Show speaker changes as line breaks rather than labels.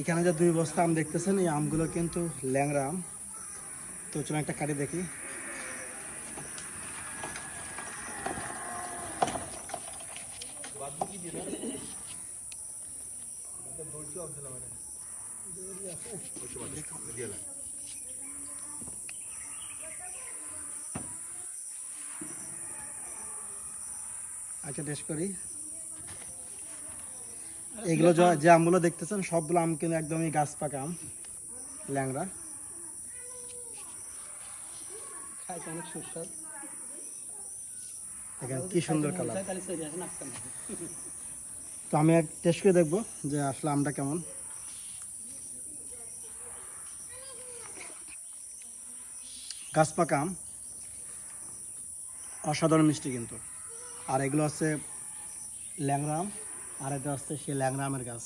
এখানে যে দুই বস্তা আম দেখতেছেন, এই আমগুলো কিন্তু ল্যাংরা আম। তো চলুন একটা কাটি দেখি। আচ্ছা টেস্ট করি। এগুলো যে আমগুলো দেখতেছেন সবগুলো আম কিন্তু একদমই গাছ পাকা আম ল্যাংড়া।
খাইতে অনেক সুস্বাদ।
দেখেন কি সুন্দর কালার। তো আমি এক টেস্ট করে দেখব যে আসলে আমটা কেমন। গাছ পাকা আম অসাধারণ মিষ্টি কিন্তু। আর এগুলো হচ্ছে ল্যাংড়া আম আর এটা হচ্ছে সে ল্যাংরামের গাছ।